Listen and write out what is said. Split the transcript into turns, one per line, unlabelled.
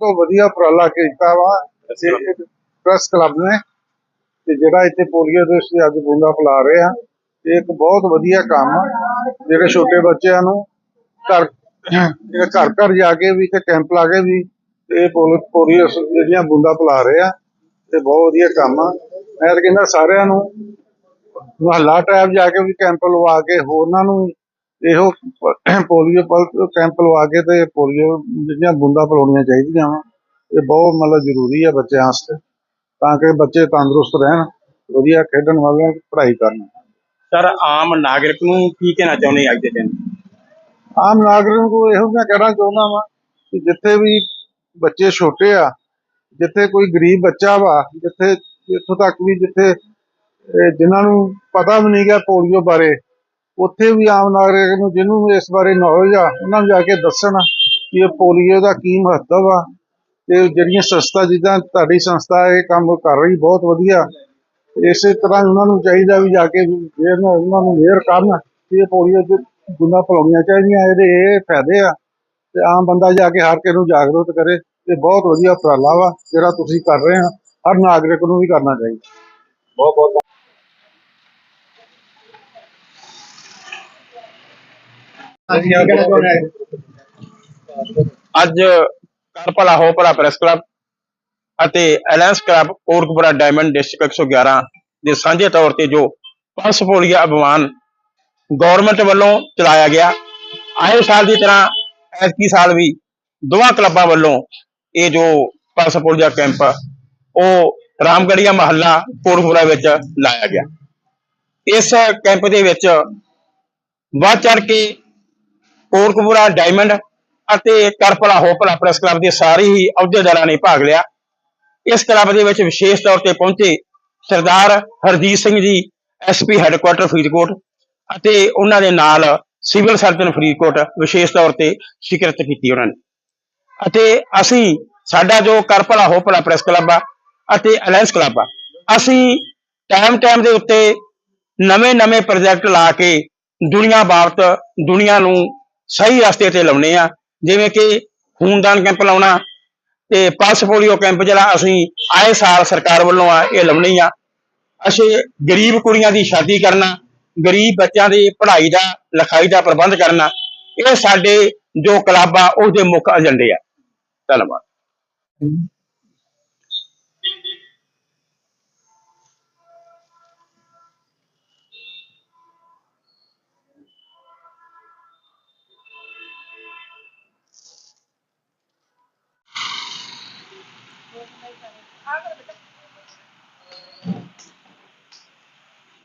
ਤੋਂ ਵਧੀਆ ਉਪਰਾਲਾ ਕੀਤਾ ਵਾ ਤੇ ਪ੍ਰੈਸ ਕਲੱਬ ਨੇ ਤੇ ਜਿਹੜਾ ਇੱਥੇ ਪੋਲੀਓ ਦੇ ਅਸੀਂ ਅੱਜ ਬੂੰਦਾ ਪਿਲਾ ਰਹੇ ਆ ਇਹ ਇੱਕ ਬਹੁਤ ਵਧੀਆ ਕੰਮ ਆ। ਜਿਹੜੇ ਛੋਟੇ ਬੱਚਿਆਂ ਨੂੰ ਘਰ ਜਿਹੜੇ ਘਰ ਘਰ ਜਾ ਕੇ ਵੀ ਤੇ ਕੈਂਪ ਲਾ ਕੇ ਵੀ ਇਹ ਪੋਲ- ਪੋਲੀਓ ਜਿਹੜੀਆਂ ਬੂੰਦਾ ਪਿਲਾ ਰਹੇ ਆ ਤੇ ਬਹੁਤ ਵਧੀਆ ਕੰਮ ਆ। ਮੈਂ ਤਾਂ ਕਹਿੰਦਾ ਸਾਰਿਆਂ ਨੂੰ ਮੁਹੱਲਾ ਟੈਬ ਜਾ ਕੇ ਵੀ ਕੈਂਪ ਲਵਾ ਕੇ ਹੋਰਨਾਂ ਨੂੰ ਇਹੋ ਪੋਲੀਓ ਪਲ- ਕੈਂਪ ਲਵਾ ਕੇ ਤੇ ਪੋਲੀਓ ਜਿਹੜੀਆਂ ਬੂੰਦਾਂ ਪਿਲਾਉਣੀਆਂ ਚਾਹੀਦੀਆਂ ਵਾ ਇਹ ਬਹੁਤ ਮਤਲਬ ਜ਼ਰੂਰੀ ਹੈ ਬੱਚਿਆਂ ਵਾਸਤੇ ਤਾਂ ਕਿ ਬੱਚੇ ਤੰਦਰੁਸਤ ਰਹਿਣ ਵਧੀਆ ਖੇਡਣ ਵਾਲੇ ਪੜ੍ਹਾਈ ਕਰਨ।
ਸਰ ਆਮ ਨਾਗਰਿਕ ਨੂੰ ਕੀ ਕਹਿਣਾ ਚਾਹੁੰਦੇ ਅੱਜ ਦੇ ਦਿਨ?
ਆਮ ਨਾਗਰਿਕ ਨੂੰ ਇਹੋ ਮੈਂ ਕਹਿਣਾ ਚਾਹੁੰਦਾ ਵਾਂ ਕਿ ਜਿੱਥੇ ਵੀ ਬੱਚੇ ਛੋਟੇ ਆ ਜਿੱਥੇ ਕੋਈ ਗਰੀਬ ਬੱਚਾ ਵਾ ਜਿੱਥੇ ਇੱਥੋਂ ਤੱਕ ਵੀ ਜਿੱਥੇ ਜਿਨ੍ਹਾਂ ਨੂੰ ਪਤਾ ਵੀ ਨਹੀਂ ਗਿਆ ਪੋਲੀਓ ਬਾਰੇ ਉੱਥੇ ਵੀ ਆਮ ਨਾਗਰਿਕ ਨੂੰ ਜਿਹਨੂੰ ਵੀ ਇਸ ਬਾਰੇ ਨੌਲੇਜ ਆ, ਉਹਨਾਂ ਨੂੰ ਜਾ ਕੇ ਦੱਸਣ ਕਿ ਇਹ ਪੋਲੀਓ ਦਾ ਕੀ ਮਹੱਤਵ ਆ ਤੇ ਜਿਹੜੀਆਂ ਸੰਸਥਾ ਜਿੱਦਾਂ ਤੁਹਾਡੀ ਸੰਸਥਾ ਇਹ ਕੰਮ ਕਰ ਰਹੀ ਬਹੁਤ ਵਧੀਆ। ਇਸੇ ਤਰ੍ਹਾਂ ਉਹਨਾਂ ਨੂੰ ਚਾਹੀਦਾ ਵੀ ਜਾ ਕੇ ਜੇ ਉਹਨਾਂ ਨੂੰ ਮੇਅਰ ਕਰਨ ਕਿ ਇਹ ਪੋਲੀਓ ਦੇ ਗੁੰਦਾ ਪਿਲਾਉਣੀਆਂ ਚਾਹੀਦੀਆਂ, ਇਹਦੇ ਇਹ ਫਾਇਦੇ ਆ ਤੇ ਆਮ ਬੰਦਾ ਜਾ ਕੇ ਹਰ ਕਿਸੇ ਨੂੰ ਜਾਗਰੂਕ ਕਰੇ, ਇਹ ਬਹੁਤ ਵਧੀਆ ਉਪਰਾਲਾ ਵਾ ਜਿਹੜਾ ਤੁਸੀਂ ਕਰ ਰਹੇ ਆ, ਹਰ ਨਾਗਰਿਕ ਨੂੰ ਵੀ ਕਰਨਾ ਚਾਹੀਦਾ।
ਬਹੁਤ ਬਹੁਤ ਅੱਜ ਕਰ ਭਲਾ ਹੋ ਭਲਾ ਪ੍ਰੈਸ ਕਲੱਬ ਅਤੇ alliance club Kotkapura diamond district 111 ਦੇ ਸਾਂਝੇ ਤੌਰ ਤੇ ਜੋ ਪਲਸ ਪੋਲੀਆ ਅਭਿਆਨ ਗਵਰਨਮੈਂਟ ਵੱਲੋਂ ਚਲਾਇਆ ਗਿਆ। ਆਏ ਸਾਲ ਦੀ ਤਰ੍ਹਾਂ ਐਤਕੀ ਸਾਲ ਵੀ ਦੋਵਾਂ ਕਲੱਬਾਂ ਵੱਲੋਂ ਇਹ ਜੋ ਪਲਸ ਪੋਲੀਆ ਕੈਂਪ ਉਹ ਰਾਮਗੜੀਆ ਮਹੱਲਾ ਕੋਰਕਪੁਰਾ ਵਿੱਚ ਲਾਇਆ ਗਿਆ। ਇਸ ਕੈਂਪ ਦੇ ਵਿੱਚ ਵੱਧ ਚੜ ਕੇ ਕੋਰਕਪੁਰਾ ਡਾਇਮੰਡ ਅਤੇ ਕਰਪਲਾ ਹੋਪਲਾ ਪ੍ਰੈਸ ਕਲੱਬ ਦੇ ਸਾਰੇ ਹੀ ਅਹੁਦੇਦਾਰਾਂ ਨੇ ਭਾਗ ਲਿਆ। ਇਸ ਕਲੱਬ ਦੇ ਵਿੱਚ ਵਿਸ਼ੇਸ਼ ਤੌਰ ਤੇ ਪਹੁੰਚੇ ਸਰਦਾਰ ਹਰਜੀਤ ਸਿੰਘ ਜੀ ਐਸਪੀ ਹੈੱਡਕੁਆਟਰ ਫਰੀਦਕੋਟ ਅਤੇ ਉਹਨਾਂ ਦੇ ਨਾਲ ਸਿਵਲ ਸਰਜਨ ਫਰੀਦਕੋਟ ਵਿਸ਼ੇਸ਼ ਤੌਰ ਤੇ ਸ਼ਿਕਰਤ ਕੀਤੀ ਉਹਨਾਂ ਨੇ। ਅਤੇ ਅਸੀਂ, ਸਾਡਾ ਜੋ ਕਰਪਲਾ ਹੋਪਲਾ ਪ੍ਰੈਸ ਕਲੱਬ ਆ ਅਤੇ ਅਲਾਇੰਸ ਕਲੱਬ ਆ, ਅਸੀਂ ਟਾਈਮ ਟਾਈਮ ਦੇ ਉੱਤੇ ਨਵੇਂ-ਨਵੇਂ ਪ੍ਰੋਜੈਕਟ ਲਾ ਕੇ ਦੁਨੀਆ ਬਾਬਤ ਦੁਨੀਆ ਨੂੰ ਸਹੀ ਰਸਤੇ ਤੇ ਲਾਉਣੇ ਆ। ਜਿਵੇਂ ਕਿ ਖੂਨਦਾਨ ਕੈਂਪ ਲਾਉਣਾ ਤੇ ਪਲਸ ਪੋਲੀਓ ਕੈਂਪ ਜਿਹੜਾ ਅਸੀਂ ਆਏ ਸਾਲ ਸਰਕਾਰ ਵੱਲੋਂ ਆ, ਇਹ ਲਾਉਣੇ ਆ। ਅਸੀਂ ਗਰੀਬ ਕੁੜੀਆਂ ਦੀ ਸ਼ਾਦੀ ਕਰਨਾ, ਗਰੀਬ ਬੱਚਿਆਂ ਦੀ ਪੜ੍ਹਾਈ ਦਾ, ਲਿਖਾਈ ਦਾ ਪ੍ਰਬੰਧ ਕਰਨਾ, ਇਹ ਸਾਡੇ ਜੋ ਕਲੱਬ ਆ, ਉਹਦੇ ਮੁੱਖ ਏਜੰਡੇ ਆ। ਧੰਨਵਾਦ। आगे बेटा